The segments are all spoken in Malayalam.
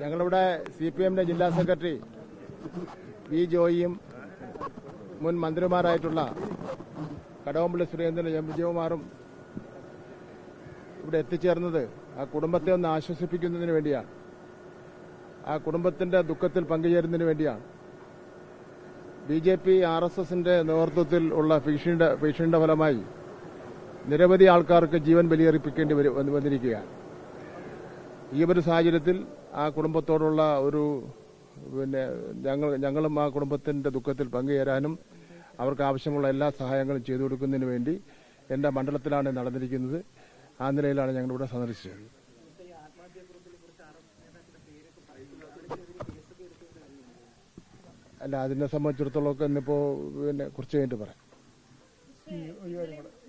ഞങ്ങളിവിടെ സി പി എമ്മിന്റെ ജില്ലാ സെക്രട്ടറി വി ജോയിയും മുൻ മന്ത്രിമാരായിട്ടുള്ള കടവമ്പള്ളി സുരേന്ദ്രനും എം വിജയകുമാറും ഇവിടെ എത്തിച്ചേർന്നത് ആ കുടുംബത്തെ ഒന്ന് ആശ്വസിപ്പിക്കുന്നതിന് വേണ്ടിയാണ്. ആ കുടുംബത്തിന്റെ ദുഃഖത്തിൽ പങ്കുചേരുന്നതിന് വേണ്ടിയാണ്. B J P R S എസിന്റെ നേതൃത്വത്തിൽ ഉള്ള ഭീഷണിയുടെ ഭീഷണിയുടെ ഫലമായി നിരവധി ആൾക്കാർക്ക് ജീവൻ ബലിയർപ്പിക്കേണ്ടി വന്നിരിക്കുകയാണ്. ഈ ഒരു സാഹചര്യത്തിൽ ആ കുടുംബത്തോടുള്ള ഒരു പിന്നെ ഞങ്ങൾ ഞങ്ങളും ആ കുടുംബത്തിന്റെ ദുഃഖത്തിൽ പങ്കുചേരാനും അവർക്ക് ആവശ്യമുള്ള എല്ലാ സഹായങ്ങളും ചെയ്തു കൊടുക്കുന്നതിന് വേണ്ടി എന്റെ മണ്ഡലത്തിലാണ് നടന്നിരിക്കുന്നത്. ആ നിലയിലാണ് ഞങ്ങൾ ഇവിടെ സന്ദർശിച്ചത്. അല്ല അതിനെ സംബന്ധിച്ചിടത്തോളം ഒക്കെ ഇന്നിപ്പോ പിന്നെ കുറച്ച് കഴിഞ്ഞിട്ട് പറയാം.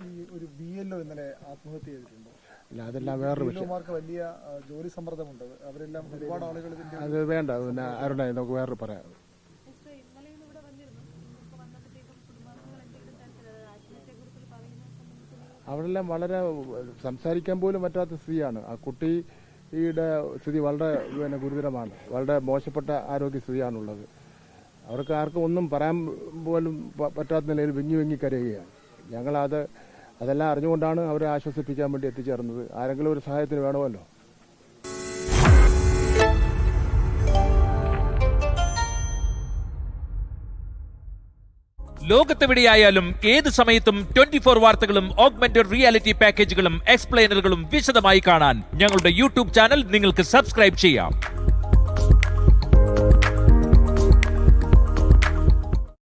ഈ ഒരു ബി എൽ ഒ ഇന്നലെ ആത്മഹത്യ ചെയ്തിട്ടുണ്ട്? അല്ല അതെല്ലാം വേറൊരു വിഷയം. വലിയ ജോലി സമ്മർദ്ദമുണ്ട്. അവരെല്ലാം ഒരുപാട് ആളുകൾ അത് വേണ്ട പിന്നെ അരുണ നമുക്ക് വേറെ പറയാം. അവരെല്ലാം വളരെ സംസാരിക്കാൻ പോലും പറ്റാത്ത സ്ഥിതിയാണ്. ആ കുട്ടിയുടെ സ്ഥിതി വളരെ പിന്നെ ഗുരുതരമാണ്. വളരെ മോശപ്പെട്ട ആരോഗ്യ ആരോഗ്യസ്ഥിതിയാണുള്ളത് അവർക്ക് ആർക്കും ഒന്നും പറയാൻ പോലും പറ്റാത്ത നിലയിൽ വിങ്ങി വിങ്ങി കരയുകയാണ്. ഞങ്ങളത് അതെല്ലാം അറിഞ്ഞുകൊണ്ടാണ് അവരെ ആശ്വസിപ്പിക്കാൻ വേണ്ടി എത്തിച്ചേർന്നത്. ആരെങ്കിലും ഒരു സഹായത്തിന് വേണമല്ലോ? ലോകത്തെവിടെയായാലും ഏത് സമയത്തും ട്വന്റി ഫോർ വാർത്തകളും ഓഗ്മെന്റഡ് റിയാലിറ്റി പാക്കേജുകളും എക്സ്പ്ലെയിനറുകളും വിശദമായി കാണാൻ ഞങ്ങളുടെ യൂട്യൂബ് ചാനൽ നിങ്ങൾക്ക് സബ്സ്ക്രൈബ് ചെയ്യാം.